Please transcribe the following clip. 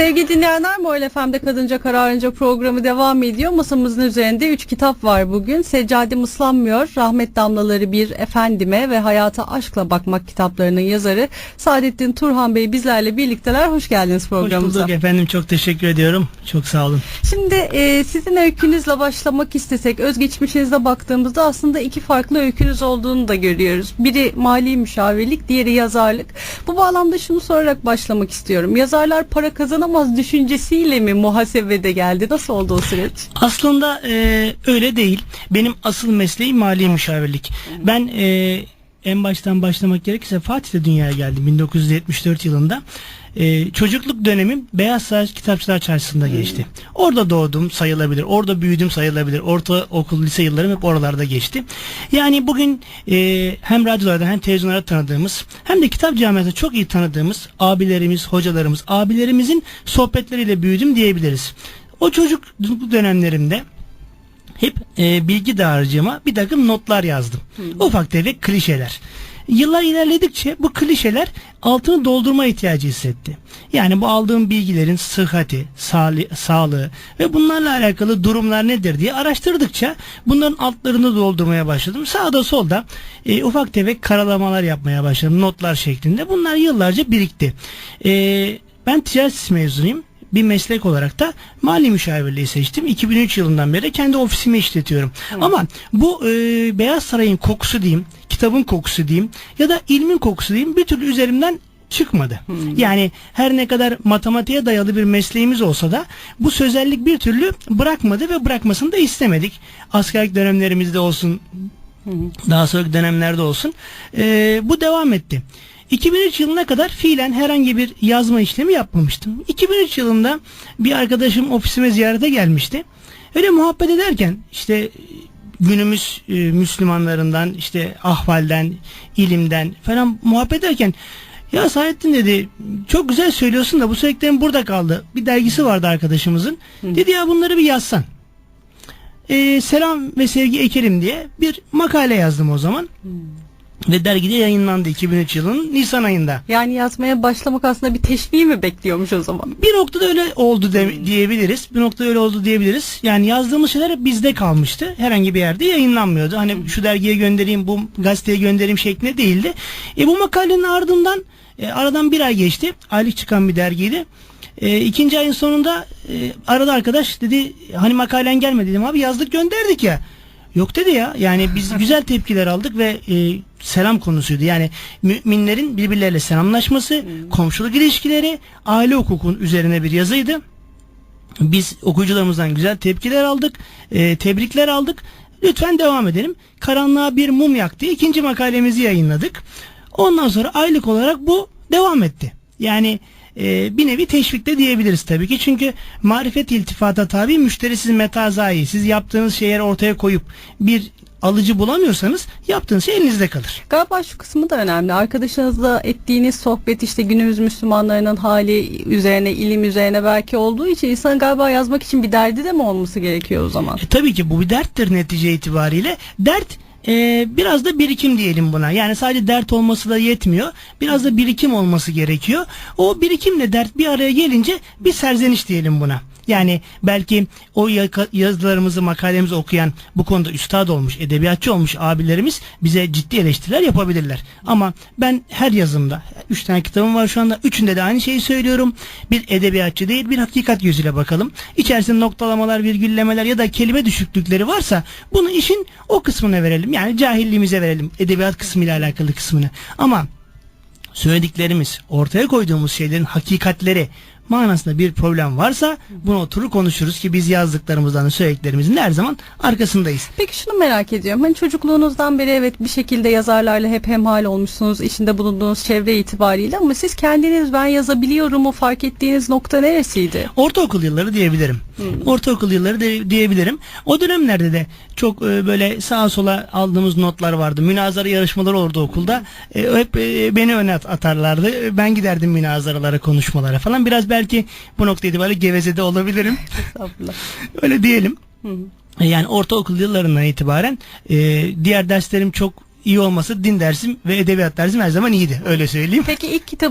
Sevgili dinleyenler Moel FM'de Kadınca Kararınca programı devam ediyor. Masamızın üzerinde 3 kitap var bugün. Seccadim Islanmıyor, Rahmet Damlaları Bir Efendime ve Hayata Aşkla Bakmak kitaplarının yazarı Saadettin Turhan Bey bizlerle birlikteler. Hoş geldiniz Hoş programımıza. bulduk efendim çok teşekkür ediyorum. Çok sağ olun. Şimdi e, sizin öykünüzle başlamak istesek özgeçmişinize baktığımızda aslında iki farklı öykünüz olduğunu da görüyoruz. Biri mali müşavirlik, diğeri yazarlık. Bu bağlamda şunu sorarak başlamak istiyorum. Yazarlar para kazanamaz düşüncesiyle mi muhasebede geldi? Nasıl oldu o süreç? Aslında e, öyle değil. Benim asıl mesleğim mali müşavirlik. Ben e, en baştan başlamak gerekirse Fatih'te dünyaya geldim 1974 yılında. E, çocukluk dönemim Beyaz Saray Kitapçılar Çarşısı'nda geçti. Orada doğdum sayılabilir. Orada büyüdüm sayılabilir. Ortaokul, lise yıllarım hep oralarda geçti. Yani bugün e, hem radyolarda hem televizyonlarda tanıdığımız hem de kitap camiasında çok iyi tanıdığımız abilerimiz, hocalarımız, abilerimizin sohbetleriyle büyüdüm diyebiliriz. O çocukluk dönemlerimde hep e, bilgi dağarcığıma bir takım notlar yazdım. Ufak tefek klişeler. Yıllar ilerledikçe bu klişeler altını doldurma ihtiyacı hissetti. Yani bu aldığım bilgilerin sıhhati, sağlı, sağlığı ve bunlarla alakalı durumlar nedir diye araştırdıkça bunların altlarını doldurmaya başladım. Sağda solda e, ufak tefek karalamalar yapmaya başladım notlar şeklinde. Bunlar yıllarca birikti. E, ben ticaret mezunuyum bir meslek olarak da mali müşavirliği seçtim. 2003 yılından beri kendi ofisimi işletiyorum. Ama bu e, Beyaz Saray'ın kokusu diyeyim, kitabın kokusu diyeyim ya da ilmin kokusu diyeyim bir türlü üzerimden çıkmadı. Yani her ne kadar matematiğe dayalı bir mesleğimiz olsa da bu sözellik bir türlü bırakmadı ve bırakmasını da istemedik. Askerlik dönemlerimizde olsun, daha sonraki dönemlerde olsun. Ee, bu devam etti. 2003 yılına kadar fiilen herhangi bir yazma işlemi yapmamıştım. 2003 yılında bir arkadaşım ofisime ziyarete gelmişti. Öyle muhabbet ederken işte günümüz e, Müslümanlarından işte ahvalden, ilimden falan muhabbet ederken ya Saadettin dedi çok güzel söylüyorsun da bu söylediklerin burada kaldı. Bir dergisi vardı arkadaşımızın. Dedi ya bunları bir yazsan e, selam ve sevgi ekelim diye bir makale yazdım o zaman. Ve dergide yayınlandı 2003 yılının Nisan ayında. Yani yazmaya başlamak aslında bir teşvik mi bekliyormuş o zaman? Bir noktada öyle oldu de- diyebiliriz. Bir noktada öyle oldu diyebiliriz. Yani yazdığımız şeyler hep bizde kalmıştı. Herhangi bir yerde yayınlanmıyordu. Hani şu dergiye göndereyim, bu gazeteye göndereyim şeklinde değildi. E bu makalenin ardından e, aradan bir ay geçti. Aylık çıkan bir dergiydi. E, ikinci ayın sonunda e, aradı arkadaş dedi hani makalen gelmedi dedim abi yazdık gönderdik ya. Yok dedi ya yani biz güzel tepkiler aldık ve e, selam konusuydu. Yani müminlerin birbirleriyle selamlaşması, komşuluk ilişkileri, aile hukukun üzerine bir yazıydı. Biz okuyucularımızdan güzel tepkiler aldık, e, tebrikler aldık. Lütfen devam edelim. Karanlığa bir mum yaktı. İkinci makalemizi yayınladık. Ondan sonra aylık olarak bu devam etti. Yani e, bir nevi teşvik de diyebiliriz tabii ki. Çünkü marifet iltifata tabi müşterisiz metazai. Siz yaptığınız şeyleri ortaya koyup bir alıcı bulamıyorsanız yaptığınız şey elinizde kalır. Galiba şu kısmı da önemli. Arkadaşınızla ettiğiniz sohbet işte günümüz Müslümanlarının hali üzerine, ilim üzerine belki olduğu için insan galiba yazmak için bir derdi de mi olması gerekiyor o zaman? E, tabii ki bu bir derttir netice itibariyle. Dert e, biraz da birikim diyelim buna. Yani sadece dert olması da yetmiyor. Biraz da birikim olması gerekiyor. O birikimle dert bir araya gelince bir serzeniş diyelim buna. Yani belki o yazılarımızı, makalemizi okuyan bu konuda üstad olmuş, edebiyatçı olmuş abilerimiz bize ciddi eleştiriler yapabilirler. Ama ben her yazımda, üç tane kitabım var şu anda, üçünde de aynı şeyi söylüyorum. Bir edebiyatçı değil, bir hakikat gözüyle bakalım. İçerisinde noktalamalar, virgüllemeler ya da kelime düşüklükleri varsa bunu işin o kısmına verelim. Yani cahilliğimize verelim, edebiyat kısmıyla alakalı kısmını. Ama söylediklerimiz, ortaya koyduğumuz şeylerin hakikatleri manasında bir problem varsa bunu oturur konuşuruz ki biz yazdıklarımızdan da söylediklerimizin de her zaman arkasındayız. Peki şunu merak ediyorum. Hani çocukluğunuzdan beri evet bir şekilde yazarlarla hep hemhal olmuşsunuz içinde bulunduğunuz çevre itibariyle ama siz kendiniz ben yazabiliyorum mu fark ettiğiniz nokta neresiydi? Ortaokul yılları diyebilirim. Ortaokul yılları de, diyebilirim. O dönemlerde de çok e, böyle sağa sola aldığımız notlar vardı. Münazara yarışmaları olurdu okulda. E, hep e, beni öne at- atarlardı. E, Ben giderdim münazaralara, konuşmalara falan. Biraz belki bu nokta itibariyle gevezede olabilirim. Öyle diyelim. E, Yani ortaokul yıllarından itibaren e, diğer derslerim çok iyi olması din dersim ve edebiyat dersim her zaman iyiydi. Öyle söyleyeyim. Peki ilk kitabı